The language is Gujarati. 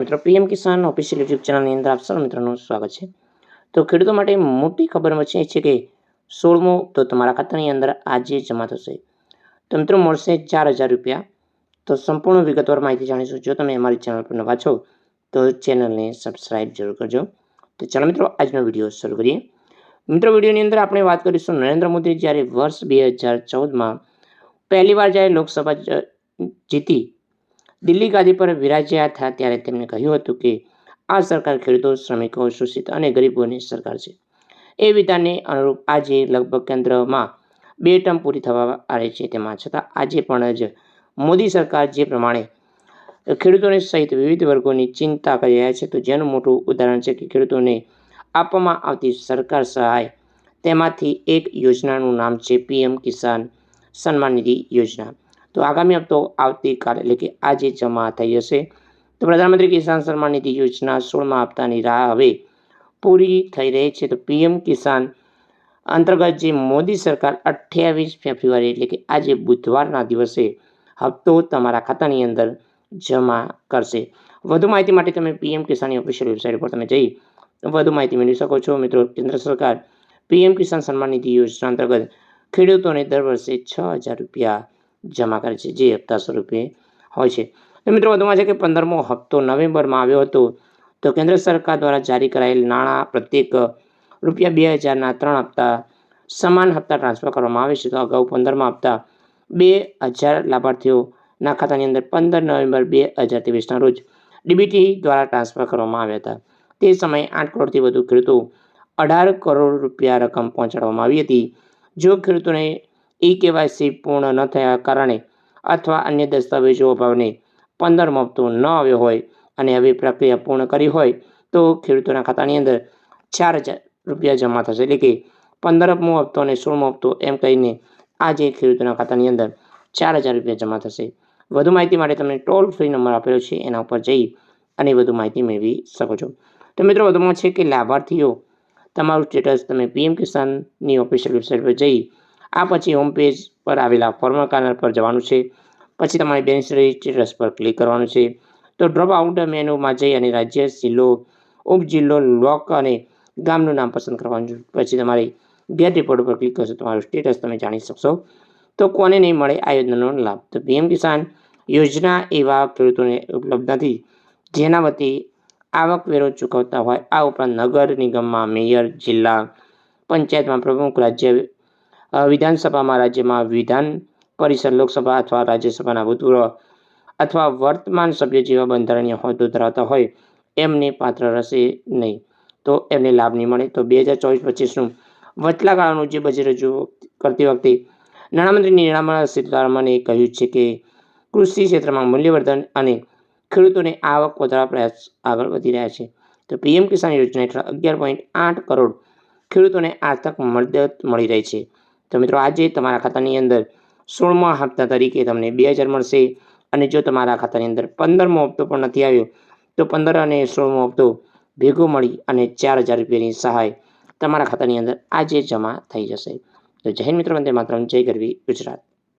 મિત્રો, પીએમ કિસાન ઓફિશિયલ યુટ્યુબ ચેનલની અંદર આપ સૌ મિત્રોનું સ્વાગત છે. તો ખેડૂતો માટે મોટી ખબર વચ્ચે છે કે સોળમો તો તમારા ખાતાની અંદર આજે જમા થશે. તો મિત્રો, મળશે ચાર હજાર રૂપિયા. તો સંપૂર્ણ વિગતવાર માહિતી જાણીશું. જો તમે અમારી ચેનલ પર નવા છો, તો ચેનલને સબસ્ક્રાઈબ જરૂર કરજો. તો ચાલો મિત્રો, આજનો વીડિયો શરૂ કરીએ. મિત્રો, વિડીયોની અંદર આપણે વાત કરીશું નરેન્દ્ર મોદી જ્યારે વર્ષ બે હજાર ચૌદમાં પહેલીવાર જ્યારે લોકસભા જીતી દિલ્હી ગાદી પર વિરાજ્યા હતા ત્યારે તેમણે કહ્યું હતું કે આ સરકાર ખેડૂતો, શ્રમિકો, શોષિત અને ગરીબોની સરકાર છે. એ વિધાનને અનુરૂપ આજે લગભગ કેન્દ્રમાં બે ટર્મ પૂરી થવા આવે છે. તેમાં છતાં આજે પણ જ મોદી સરકાર જે પ્રમાણે ખેડૂતોને સહિત વિવિધ વર્ગોની ચિંતા કરી રહ્યા છે, તો જેનું મોટું ઉદાહરણ છે કે ખેડૂતોને આપવામાં આવતી સરકાર સહાય તેમાંથી એક યોજનાનું નામ છે, પીએમ કિસાન સન્માન નિધિ યોજના. તો આગામી હપ્તો આવતીકાલે, એટલે કે આજે જમા થઈ જશે તો પ્રધાનમંત્રી કિસાન સન્માન નિધિ યોજના સોળમા હપ્તાની રાહ હવે પૂરી થઈ રહી છે. તો પીએમ કિસાન અંતર્ગત જે મોદી સરકાર અઠ્યાવીસ ફેબ્રુઆરી, એટલે કે આજે બુધવારના દિવસે હપ્તો તમારા ખાતાની અંદર જમા કરશે. વધુ માહિતી માટે તમે પીએમ કિસાનની ઓફિશિયલ વેબસાઇટ પર તમે જઈ વધુ માહિતી મેળવી શકો છો. મિત્રો, કેન્દ્ર સરકાર પીએમ કિસાન સન્માન નિધિ યોજના અંતર્ગત ખેડૂતોને દર વર્ષે છ હજાર રૂપિયા જમા કરે છે, જે હપ્તા સ્વરૂપે હોય છે. મિત્રો, વધુમાં છે કે પંદરમો હપ્તો નવેમ્બરમાં આવ્યો હતો, તો કેન્દ્ર સરકાર દ્વારા જારી કરાયેલ નાણાં પ્રત્યેક રૂપિયા બે હજારના ત્રણ હપ્તા સમાન હપ્તા ટ્રાન્સફર કરવામાં આવે છે. તો અગાઉ પંદરમાં હપ્તા બે હજાર લાભાર્થીઓના ખાતાની અંદર પંદર નવેમ્બર બે હજાર ત્રેવીસના રોજ ડીબીટી દ્વારા ટ્રાન્સફર કરવામાં આવ્યા હતા. તે સમયે આઠ કરોડથી વધુ ખેડૂતો અઢાર કરોડ રૂપિયા રકમ પહોંચાડવામાં આવી હતી. જો ખેડૂતોને ઈ કેવાયસી પૂર્ણ ન થયા કારણે અથવા અન્ય દસ્તાવેજો અભાવને પંદર હપ્તો ન આવ્યો હોય અને હવે પ્રક્રિયા પૂર્ણ કરી હોય તો ખેડૂતોના ખાતાની અંદર ચાર હજાર રૂપિયા જમા થશે. એટલે કે પંદરમો હપ્તો અને સોળમો હપ્તો એમ કહીને આજે ખેડૂતોના ખાતાની અંદર ચાર હજાર રૂપિયા જમા થશે. વધુ માહિતી માટે તમને ટોલ ફ્રી નંબર આપેલો છે, એના ઉપર જઈ અને વધુ માહિતી મેળવી શકો છો. તો મિત્રો, વધુમાં છે કે લાભાર્થીઓ, તમારું સ્ટેટસ તમે પીએમ કિસાનની ઓફિશિયલ વેબસાઇટ પર જઈ આ પછી હોમ પેજ પર આવેલા ફોર્મલ કાર્નર પર જવાનું છે. પછી તમારી બેનિફિશરી સ્ટેટસ પર ક્લિક કરવાનું છે. તો ડ્રોપ આઉટ મેનુમાં જઈ અને રાજ્ય, જિલ્લો ઉપજિલ્લો બ્લોક અને ગામનું નામ પસંદ કરવાનું છે. પછી તમારે ગેટ રિપોર્ટ ઉપર ક્લિક કરશો, તમારું સ્ટેટસ તમે જાણી શકશો. તો કોને નહીં મળે આ યોજનાનો લાભ? તો પીએમ કિસાન યોજના એવા ખેડૂતોને ઉપલબ્ધ નથી, જેના વતી આવકવેરો ચૂકવતા હોય. આ ઉપરાંત નગર નિગમમાં મેયર, જિલ્લા પંચાયતમાં પ્રમુખ, રાજ્ય વિધાનસભામાં રાજ્યમાં વિધાન પરિષદ, લોકસભા અથવા રાજ્યસભાના ભૂતપૂર્વ અથવા વર્તમાન સભ્ય જેવા બંધારણીય હોદ્દો ધરાવતા હોય, એમને પાત્ર રહેશે નહીં. તો એમને લાભ નહીં મળે. તો બે હજાર ચોવીસ પચીસનું વચલા ગાળાનું જે બજેટ રજૂ કરતી વખતે નાણામંત્રી નિર્મલા સીતારામને કહ્યું છે કે, કૃષિ ક્ષેત્રમાં મૂલ્યવર્ધન અને ખેડૂતોને આવક વધારવા પ્રયાસ આગળ વધી રહ્યા છે. તો પીએમ કિસાન યોજના હેઠળ અગિયાર પોઈન્ટ આઠ કરોડ ખેડૂતોને આર્થિક મદદ મળી રહી છે. તો મિત્રો આજે તમારા ખાતાની અંદર સોળમા હપ્તા તરીકે તમને બે હજાર મળશે અને જો તમારા ખાતાની અંદર પંદરમો હપ્તો પણ નથી આવ્યો, તો પંદર અને સોળમો હપ્તો ભેગો મળી અને ચાર હજાર રૂપિયાની સહાય તમારા ખાતાની અંદર આજે જમા થઈ જશે. તો જય મિત્રો, વંદે માત્ર જય ગરવી ગુજરાત.